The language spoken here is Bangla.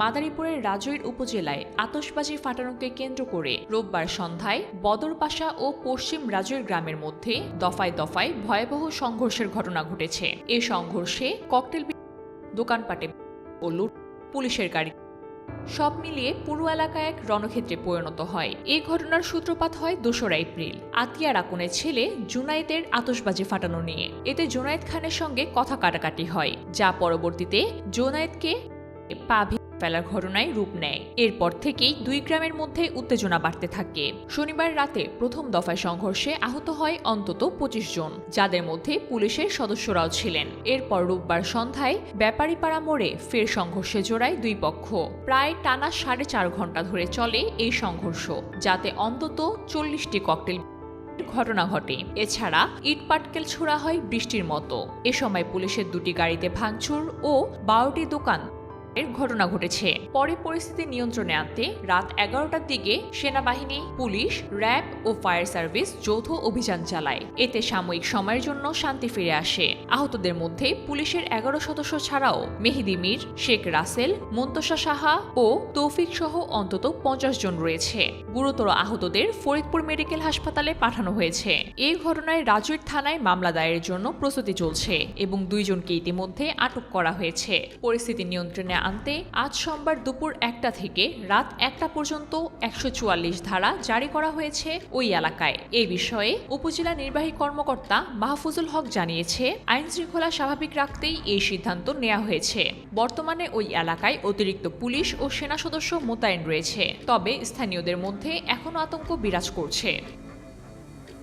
মাদারীপুরের রাজৈর উপজেলায় আতশবাজি ফাটানোকে কেন্দ্র করে রোববার সন্ধ্যায় বদরপাশা ও পশ্চিম রাজৈর গ্রামের মধ্যে দফায় দফায় ভয়াবহ সংঘর্ষের ঘটনা ঘটেছে। এ সংঘর্ষে ককটেল দোকানপাটে ও লুট পুলিশের গাড়ি সব মিলিয়ে পুরো এলাকা এক রণক্ষেত্রে পরিণত হয়। এই ঘটনার সূত্রপাত হয় দোসরা এপ্রিল। আতিয়ার আকুনের ছেলে জুনায়েদের আতশবাজি ফাটানো নিয়ে। এতে জুনায়েদ খানের সঙ্গে কথা কাটাকাটি হয়, যা পরবর্তীতে জোনায়েদকে পা ভেঙে ফেলার ঘটনায় রূপ নেয়। এরপর থেকেই দুই গ্রামের মধ্যে উত্তেজনা বাড়তে থাকে। শনিবার রাতে প্রথম দফায় সংঘর্ষে আহত হয় অন্তত পঁচিশ জন, যাদের মধ্যে পুলিশের সদস্যরাও ছিলেন। এরপর রোববার সন্ধ্যায় ব্যাপারীপাড়া মোড়ে ফের সংঘর্ষে জোড়ায় দুই পক্ষ। প্রায় টানা সাড়ে চার ঘণ্টা ধরে চলে এই সংঘর্ষ, যাতে অন্তত চল্লিশটি ককটেল ঘটনা ঘটে। এছাড়া ইট পাটকেল ছোড়া হয় বৃষ্টির মতো। এ সময় পুলিশের দুটি গাড়িতে ভাঙচুর ও বারোটি দোকান এর ঘটনা ঘটেছে। পরে পরিস্থিতি নিয়ন্ত্রণে আনতে রাত এগারোটার দিকে সেনাবাহিনী, পুলিশ, র্যাব ও ফায়ার সার্ভিস যৌথ অভিযান চালায়। এতে সাময়িক সময়ের জন্য শান্তি ফিরে আসে। আহতদের মধ্যে পুলিশের এগারো সদস্য ছাড়াও মেহেদি মির, শেখ রাসেল, মন্তসা সাহা ও তৌফিক সহ অন্তত পঞ্চাশ জন রয়েছে। গুরুতর আহতদের ফরিদপুর মেডিকেল হাসপাতালে পাঠানো হয়েছে। এই ঘটনায় রাজৈর থানায় মামলা দায়েরের জন্য প্রস্তুতি চলছে এবং দুইজনকে ইতিমধ্যে আটক করা হয়েছে। পরিস্থিতি নিয়ন্ত্রণে আনতে আজ সোমবার দুপুর একটা থেকে রাত একটা পর্যন্ত একশো চুয়াল্লিশ ধারা জারি করা হয়েছে ওই এলাকায়। এ বিষয়ে উপজেলা নির্বাহী কর্মকর্তা মাহফুজুল হক জানিয়েছে আইন শৃঙ্খলা স্বাভাবিক রাখতেই এই সিদ্ধান্ত নেওয়া হয়েছে। বর্তমানে ওই এলাকায় অতিরিক্ত পুলিশ ও সেনা সদস্য মোতায়েন রয়েছে। তবে স্থানীয়দের মধ্যে এখনও আতঙ্ক বিরাজ করছে।